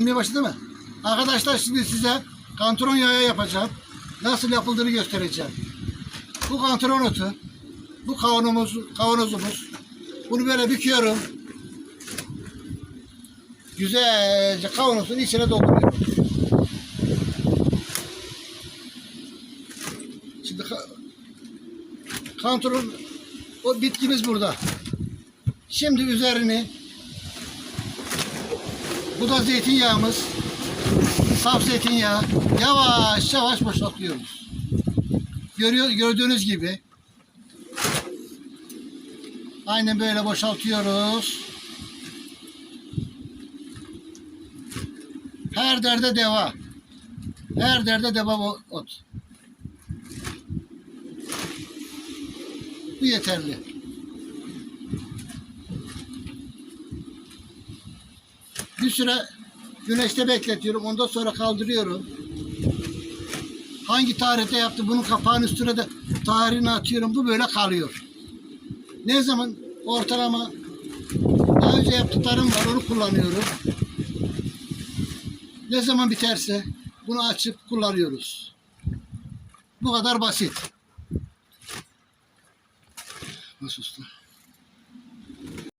Bilmeye başladı mı? Arkadaşlar şimdi size kantron yağı yapacağım. Nasıl yapıldığını göstereceğim. Bu kantron otu. Bu kavanozumuz, kavanozumuz. Bunu böyle büküyorum. Güzelce kavanozun içine dolduruyorum. Şimdi ka- kantron o bitkimiz burada. Şimdi üzerini bu da zeytinyağımız. Saf zeytinyağı. Yavaş yavaş boşaltıyoruz. Görüyor, gördüğünüz gibi. Aynen böyle boşaltıyoruz. Her derde deva. Her derde deva ot. Bu yeterli. Bir süre güneşte bekletiyorum. Ondan sonra kaldırıyorum. Hangi tarihte yaptı? Bunun kapağının üstüne de tarihini atıyorum. Bu böyle kalıyor. Ne zaman ortalama daha önce yaptıklarım var. Onu kullanıyorum. Ne zaman biterse bunu açıp kullanıyoruz. Bu kadar basit. Nasıl usta?